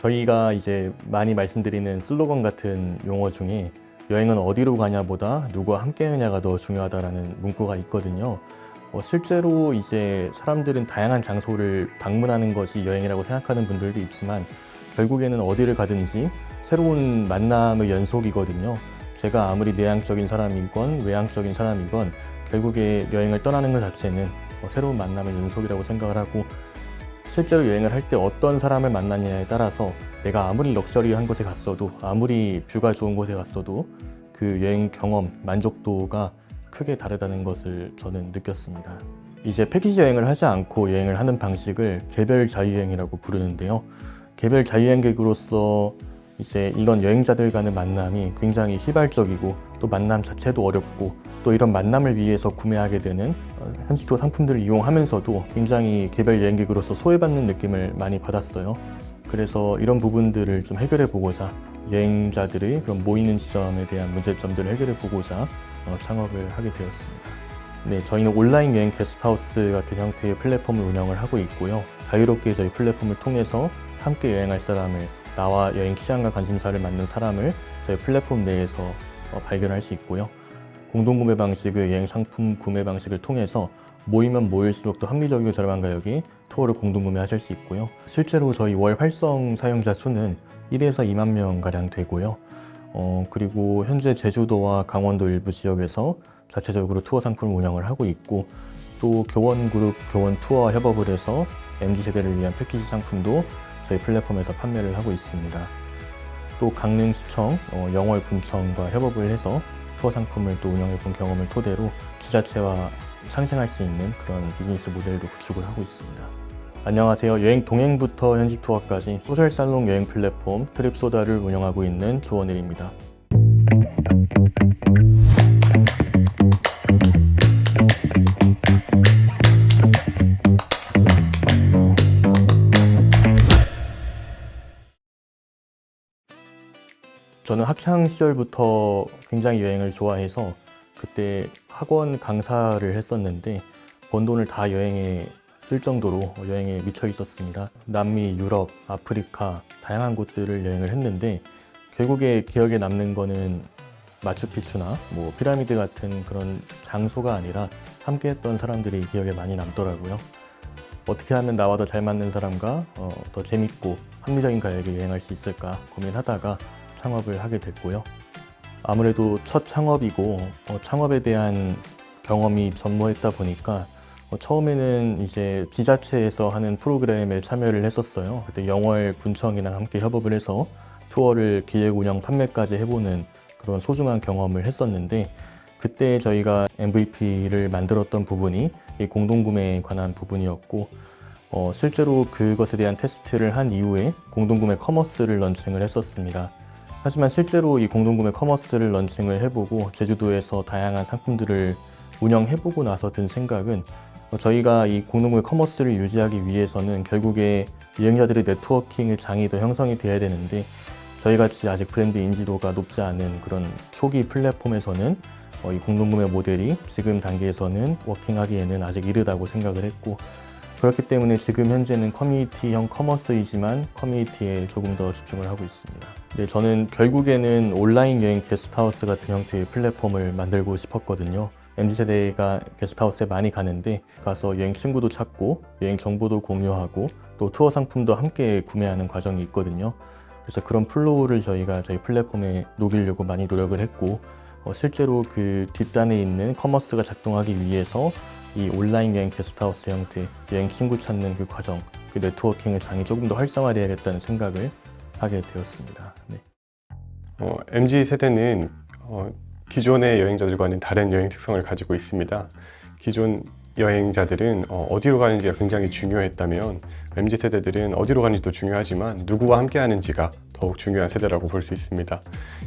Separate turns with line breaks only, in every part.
저희가 이제 많이 말씀드리는 슬로건 같은 용어 중에 여행은 어디로 가냐보다 누구와 함께하냐가 더 중요하다라는 문구가 있거든요. 어, 실제로 이제 사람들은 다양한 장소를 방문하는 것이 여행이라고 생각하는 분들도 있지만 결국에는 어디를 가든지 새로운 만남의 연속이거든요. 제가 아무리 내향적인 사람이건 외향적인 사람이건 결국에 여행을 떠나는 것 자체는 어, 새로운 만남의 연속이라고 생각을 하고 실제로 여행을 할 때 어떤 사람을 만나냐에 따라서 내가 아무리 럭셔리한 곳에 갔어도 아무리 뷰가 좋은 곳에 갔어도 그 여행 경험 만족도가 크게 다르다는 것을 저는 느꼈습니다. 이제 패키지 여행을 하지 않고 여행을 하는 방식을 개별 자유여행이라고 부르는데요. 개별 자유여행객으로서 이제 이런 여행자들 간의 만남이 굉장히 휘발적이고 또 만남 자체도 어렵고 또 이런 만남을 위해서 구매하게 되는 어, 현지투어 상품들을 이용하면서도 굉장히 개별 여행객으로서 소외받는 느낌을 많이 받았어요. 그래서 이런 부분들을 좀 해결해 보고자 여행자들의 그런 모이는 지점에 대한 문제점들을 해결해 보고자 어, 창업을 하게 되었습니다. 네, 저희는 온라인 여행 게스트하우스 같은 형태의 플랫폼을 운영을 하고 있고요. 자유롭게 저희 플랫폼을 통해서 함께 여행할 사람을 나와 여행 취향과 관심사를 맞는 사람을 저희 플랫폼 내에서 어, 발견할 수 있고요. 공동 구매 방식의 여행 상품 구매 방식을 통해서 모이면 모일수록 더 합리적이고 저렴한 가격에 투어를 공동 구매하실 수 있고요. 실제로 저희 월 활성 사용자 수는 1에서 2만 명 가량 되고요. 어, 그리고 현재 제주도와 강원도 일부 지역에서 자체적으로 투어 상품을 운영을 하고 있고 또 교원 그룹 교원 투어와 협업을 해서 MZ 세대를 위한 패키지 상품도 저희 플랫폼에서 판매를 하고 있습니다. 또 강릉시청, 어, 영월 군청과 협업을 해서 투어 상품을 또 운영해 본 경험을 토대로 지자체와 상생할 수 있는 그런 비즈니스 모델도 구축을 하고 있습니다. 안녕하세요. 여행 동행부터 현지 투어까지 소셜 살롱 여행 플랫폼 트립소다를 운영하고 있는 조원일입니다. 저는 학창 시절부터 굉장히 여행을 좋아해서 그때 학원 강사를 했었는데 번 돈을 다 여행에 쓸 정도로 여행에 미쳐 있었습니다. 남미, 유럽, 아프리카 다양한 곳들을 여행을 했는데 결국에 기억에 남는 거는 마추픽추나 뭐 피라미드 같은 그런 장소가 아니라 함께 했던 사람들이 기억에 많이 남더라고요. 어떻게 하면 나와 더 잘 맞는 사람과 어, 더 재밌고 합리적인 가격에 여행할 수 있을까 고민하다가 창업을 하게 됐고요. 아무래도 첫 창업이고 어, 창업에 대한 경험이 전무했다 보니까 어, 처음에는 이제 지자체에서 하는 프로그램에 참여를 했었어요. 그때 영월 군청이랑 함께 협업을 해서 투어를 기획 운영 판매까지 해보는 그런 소중한 경험을 했었는데 그때 저희가 MVP를 만들었던 부분이 이 공동구매에 관한 부분이었고 어, 실제로 그것에 대한 테스트를 한 이후에 공동구매 커머스를 런칭을 했었습니다. 하지만 실제로 이 공동구매 커머스를 런칭을 해보고 제주도에서 다양한 상품들을 운영해보고 나서 든 생각은 어, 저희가 이 공동구매 커머스를 유지하기 위해서는 결국에 여행자들의 네트워킹의 장이 더 형성이 돼야 되는데 저희 같이 아직 브랜드 인지도가 높지 않은 그런 초기 플랫폼에서는 어, 이 공동구매 모델이 지금 단계에서는 워킹하기에는 아직 이르다고 생각을 했고 그렇기 때문에 지금 현재는 커뮤니티형 커머스이지만 커뮤니티에 조금 더 집중을 하고 있습니다. 네, 저는 결국에는 온라인 여행 게스트하우스 같은 형태의 플랫폼을 만들고 싶었거든요. MZ세대가 게스트하우스에 많이 가는데 가서 여행 친구도 찾고 여행 정보도 공유하고 또 투어 상품도 함께 구매하는 과정이 있거든요. 그래서 그런 플로우를 저희가 저희 플랫폼에 녹이려고 많이 노력을 했고 어, 실제로 그 뒷단에 있는 커머스가 작동하기 위해서 이 온라인 여행 게스트하우스 형태 여행 친구 찾는 그 과정 그 네트워킹의 장이 조금 더 활성화되어야겠다는 생각을 하게 되었습니다. 네.
어, MZ 세대는 어, 기존의 여행자들과는 다른 여행 특성을 가지고 있습니다. 기존 여행자들은 어, 어디로 가는지가 굉장히 중요했다면 MZ 세대들은 어디로 가는지도 중요하지만 누구와 함께 하는지가 더욱 중요한 세대라고 볼 수 있습니다.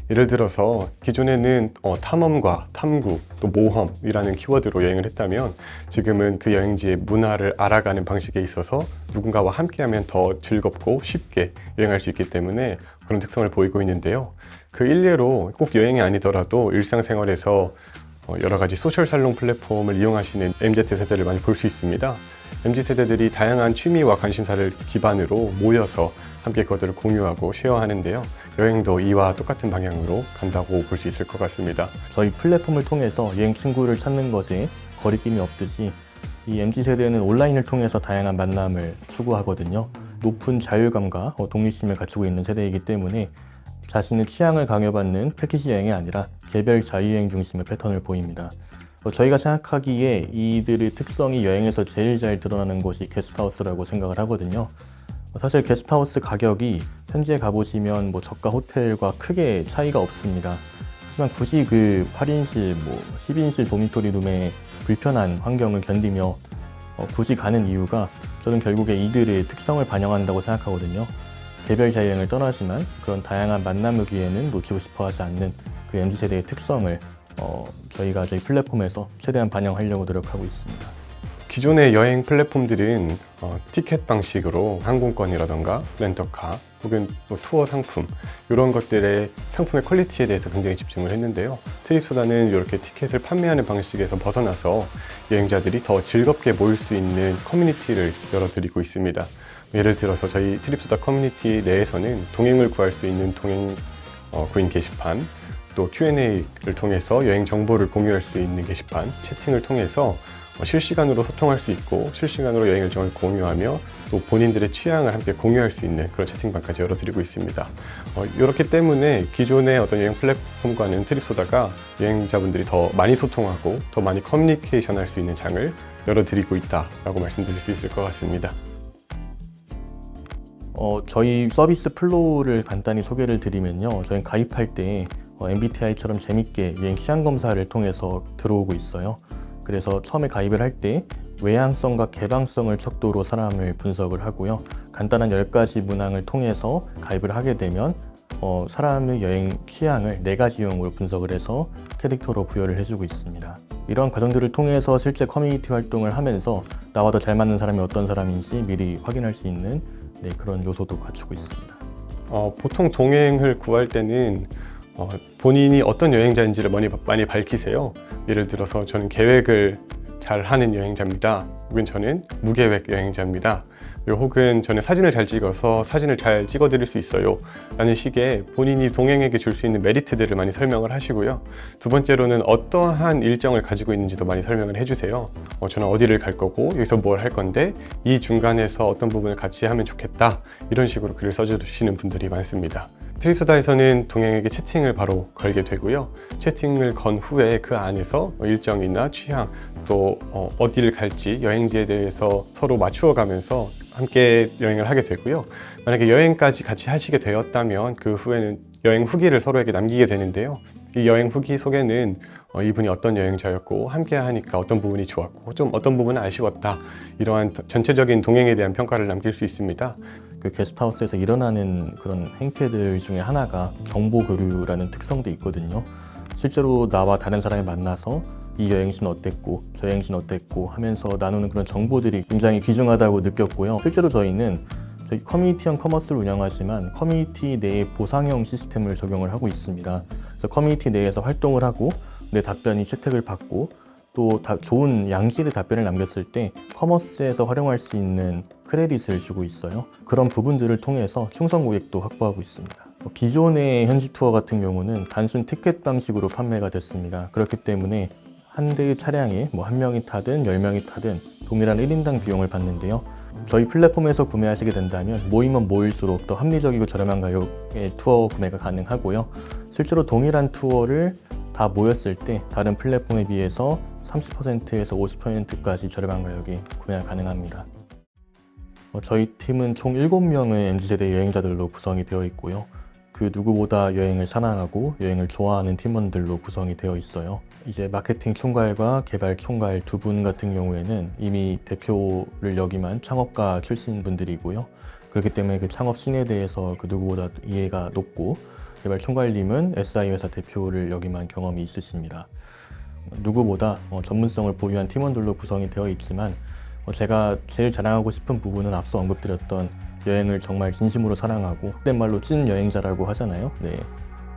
예를 들어서 기존에는 어, 탐험과 탐구 또 모험이라는 키워드로 여행을 했다면 지금은 그 여행지의 문화를 알아가는 방식에 있어서 누군가와 함께하면 더 즐겁고 쉽게 여행할 수 있기 때문에 그런 특성을 보이고 있는데요. 그 일례로 꼭 여행이 아니더라도 일상생활에서 어, 여러 가지 소셜 살롱 플랫폼을 이용하시는 MZ 세대를 많이 볼 수 있습니다. MZ 세대들이 다양한 취미와 관심사를 기반으로 모여서 함께 그것들을 공유하고 쉐어하는데요. 여행도 이와 똑같은 방향으로 간다고 볼 수 있을 것 같습니다.
저희 플랫폼을 통해서 여행 친구를 찾는 것에 거리낌이 없듯이 이 MZ 세대는 온라인을 통해서 다양한 만남을 추구하거든요. 높은 자율감과 어, 독립심을 갖추고 있는 세대이기 때문에 자신의 취향을 강요받는 패키지 여행이 아니라 개별 자유여행 중심의 패턴을 보입니다. 어, 저희가 생각하기에 이들의 특성이 여행에서 제일 잘 드러나는 곳이 게스트하우스라고 생각을 하거든요. 어, 사실 게스트하우스 가격이 현지에 가보시면 뭐 저가 호텔과 크게 차이가 없습니다. 하지만 굳이 그 8인실, 뭐 10인실 도미토리 룸의 불편한 환경을 견디며 어, 굳이 가는 이유가 저는 결국에 이들의 특성을 반영한다고 생각하거든요. 개별 자유여행을 떠나지만 그런 다양한 만남을 기회는 놓치고 싶어 하지 않는 그 MZ 세대의 특성을 어, 저희가 저희 플랫폼에서 최대한 반영하려고 노력하고 있습니다.
기존의 여행 플랫폼들은 어, 티켓 방식으로 항공권이라던가 렌터카 혹은 뭐 투어 상품 이런 것들의 상품의 퀄리티에 대해서 굉장히 집중을 했는데요. 트립소다는 이렇게 티켓을 판매하는 방식에서 벗어나서 여행자들이 더 즐겁게 모일 수 있는 커뮤니티를 열어드리고 있습니다. 예를 들어서 저희 트립소다 커뮤니티 내에서는 동행을 구할 수 있는 동행 어, 구인 게시판 또 Q&A를 통해서 여행 정보를 공유할 수 있는 게시판 채팅을 통해서 어, 실시간으로 소통할 수 있고 실시간으로 여행 일정을 공유하며 또 본인들의 취향을 함께 공유할 수 있는 그런 채팅방까지 열어드리고 있습니다. 어, 이렇기 때문에 기존의 어떤 여행 플랫폼과는 트립소다가 여행자분들이 더 많이 소통하고 더 많이 커뮤니케이션 할 수 있는 장을 열어드리고 있다라고 말씀드릴 수 있을 것 같습니다.
어, 저희 서비스 플로우를 간단히 소개를 드리면요. 저희 가입할 때 어, MBTI처럼 재밌게 여행 취향 검사를 통해서 들어오고 있어요. 그래서 처음에 가입을 할 때 외향성과 개방성을 척도로 사람을 분석을 하고요. 간단한 10가지 문항을 통해서 가입을 하게 되면 어, 사람의 여행 취향을 4가지 유형으로 분석을 해서 캐릭터로 부여를 해주고 있습니다. 이런 과정들을 통해서 실제 커뮤니티 활동을 하면서 나와 더 잘 맞는 사람이 어떤 사람인지 미리 확인할 수 있는 네, 그런 요소도 갖추고 있습니다.
어, 보통 동행을 구할 때는 어, 본인이 어떤 여행자인지를 많이, 많이 밝히세요. 예를 들어서 저는 계획을 잘 하는 여행자입니다. 혹은 저는 무계획 여행자입니다. 요 혹은 저는 사진을 잘 찍어서 사진을 잘 찍어 드릴 수 있어요. 라는 식의 본인이 동행에게 줄 수 있는 메리트들을 많이 설명을 하시고요. 두 번째로는 어떠한 일정을 가지고 있는지도 많이 설명을 해주세요. 어, 저는 어디를 갈 거고 여기서 뭘 할 건데 이 중간에서 어떤 부분을 같이 하면 좋겠다. 이런 식으로 글을 써주시는 분들이 많습니다. 트립소다에서는 동행에게 채팅을 바로 걸게 되고요. 채팅을 건 후에 그 안에서 일정이나 취향 또 어, 어디를 갈지 여행지에 대해서 서로 맞추어 가면서 함께 여행을 하게 되고요. 만약에 여행까지 같이 하시게 되었다면 그 후에는 여행 후기를 서로에게 남기게 되는데요. 이 여행 후기 속에는 어, 이분이 어떤 여행자였고 함께 하니까 어떤 부분이 좋았고 좀 어떤 부분은 아쉬웠다 이러한 전체적인 동행에 대한 평가를 남길 수 있습니다.
그 게스트하우스에서 일어나는 그런 행태들 중에 하나가 정보 교류라는 특성도 있거든요. 실제로 나와 다른 사람이 만나서 이 여행지는 어땠고 저 여행지는 어땠고 하면서 나누는 그런 정보들이 굉장히 귀중하다고 느꼈고요. 실제로 저희는 저희 커뮤니티형 커머스를 운영하지만 커뮤니티 내에 보상형 시스템을 적용을 하고 있습니다. 그래서 커뮤니티 내에서 활동을 하고 내 답변이 채택을 받고 또 다- 좋은 양질의 답변을 남겼을 때 커머스에서 활용할 수 있는 크레딧을 주고 있어요. 그런 부분들을 통해서 충성 고객도 확보하고 있습니다. 어, 기존의 현지 투어 같은 경우는 단순 티켓 방식으로 판매가 됐습니다. 그렇기 때문에 한 대의 차량에 뭐 한 명이 타든 열 명이 타든 동일한 1인당 비용을 받는데요. 저희 플랫폼에서 구매하시게 된다면 모이면 모일수록 더 합리적이고 저렴한 가격의 투어 구매가 가능하고요. 실제로 동일한 투어를 다 모였을 때 다른 플랫폼에 비해서 30%에서 50%까지 저렴한 가격에 구매가 가능합니다. 어, 저희 팀은 총 7명의 MZ세대 여행자들로 구성이 되어 있고요. 그 누구보다 여행을 사랑하고 여행을 좋아하는 팀원들로 구성이 되어 있어요. 이제 마케팅 총괄과 개발 총괄 두 분 같은 경우에는 이미 대표를 역임한 창업가 출신 분들이고요. 그렇기 때문에 그 창업 씬에 대해서 그 누구보다 이해가 높고 개발 총괄님은 SI 회사 대표를 역임한 경험이 있으십니다. 누구보다 어, 전문성을 보유한 팀원들로 구성이 되어 있지만 어, 제가 제일 자랑하고 싶은 부분은 앞서 언급드렸던 여행을 정말 진심으로 사랑하고 그된 말로 찐 여행자라고 하잖아요. 네.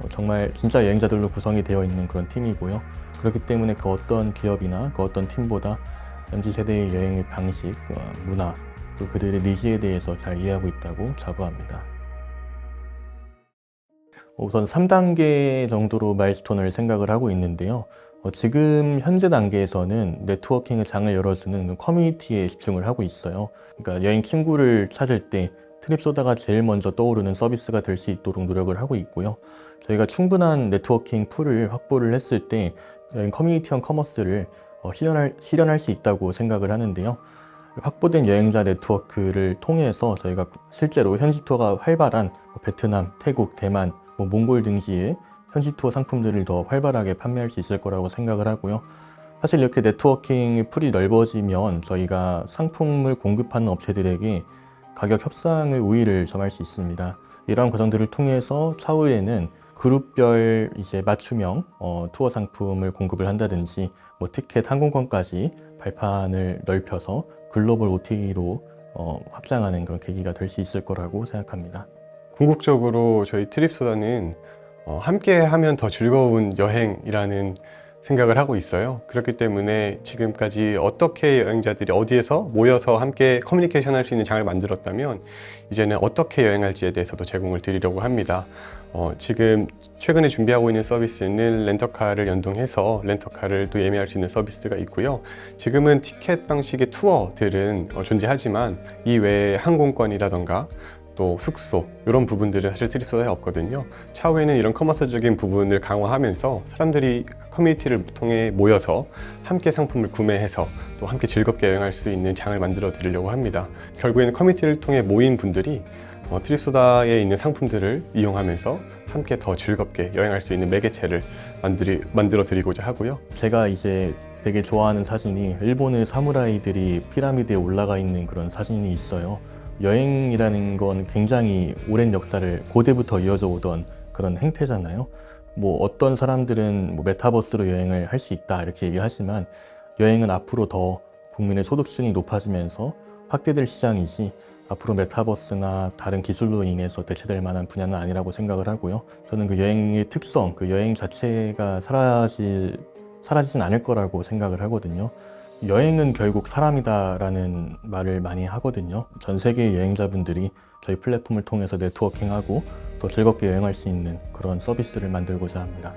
어, 정말 진짜 여행자들로 구성이 되어 있는 그런 팀이고요. 그렇기 때문에 그 어떤 기업이나 그 어떤 팀보다 MZ 세대의 여행의 방식, 어, 문화, 또 그들의 니즈에 대해서 잘 이해하고 있다고 자부합니다. 우선 3단계 정도로 마일스톤을 생각을 하고 있는데요. 어, 지금 현재 단계에서는 네트워킹의 장을 열어주는 그 커뮤니티에 집중을 하고 있어요. 그러니까 여행 친구를 찾을 때 트립소다가 제일 먼저 떠오르는 서비스가 될 수 있도록 노력을 하고 있고요. 저희가 충분한 네트워킹 풀을 확보를 했을 때 여행 커뮤니티형 커머스를 어, 실현할, 실현할 수 있다고 생각을 하는데요. 확보된 여행자 네트워크를 통해서 저희가 실제로 현지 투어가 활발한 뭐 베트남, 태국, 대만, 뭐 몽골 등지의 현지 투어 상품들을 더 활발하게 판매할 수 있을 거라고 생각을 하고요. 사실 이렇게 네트워킹 풀이 넓어지면 저희가 상품을 공급하는 업체들에게 가격 협상의 우위를 점할 수 있습니다. 이러한 과정들을 통해서 차후에는 그룹별 이제 맞춤형 어, 투어 상품을 공급을 한다든지 뭐 티켓 항공권까지 발판을 넓혀서 글로벌 OTA로 어, 확장하는 그런 계기가 될 수 있을 거라고 생각합니다.
궁극적으로 저희 트립소다는 어, 함께 하면 더 즐거운 여행이라는 생각을 하고 있어요. 그렇기 때문에 지금까지 어떻게 여행자들이 어디에서 모여서 함께 커뮤니케이션 할 수 있는 장을 만들었다면 이제는 어떻게 여행할지에 대해서도 제공을 드리려고 합니다. 어, 지금 최근에 준비하고 있는 서비스는 렌터카를 연동해서 렌터카를 또 예매할 수 있는 서비스가 있고요. 지금은 티켓 방식의 투어들은 어, 존재하지만 이 외에 항공권이라던가 또 숙소 이런 부분들은 사실 트립소다에 없거든요. 차후에는 이런 커머스적인 부분을 강화하면서 사람들이 커뮤니티를 통해 모여서 함께 상품을 구매해서 또 함께 즐겁게 여행할 수 있는 장을 만들어 드리려고 합니다. 결국에는 커뮤니티를 통해 모인 분들이 어, 트립소다에 있는 상품들을 이용하면서 함께 더 즐겁게 여행할 수 있는 매개체를 만들이, 만들어 드리고자 하고요.
제가 이제 되게 좋아하는 사진이 일본의 사무라이들이 피라미드에 올라가 있는 그런 사진이 있어요. 여행이라는 건 굉장히 오랜 역사를 고대부터 이어져 오던 그런 행태잖아요. 뭐 어떤 사람들은 뭐 메타버스로 여행을 할 수 있다 이렇게 얘기하지만 여행은 앞으로 더 국민의 소득 수준이 높아지면서 확대될 시장이지 앞으로 메타버스나 다른 기술로 인해서 대체될 만한 분야는 아니라고 생각을 하고요. 저는 그 여행의 특성, 그 여행 자체가 사라질 사라지진 않을 거라고 생각을 하거든요. 여행은 결국 사람이다라는 말을 많이 하거든요. 전 세계 여행자분들이 저희 플랫폼을 통해서 네트워킹하고 더 즐겁게 여행할 수 있는 그런 서비스를 만들고자 합니다.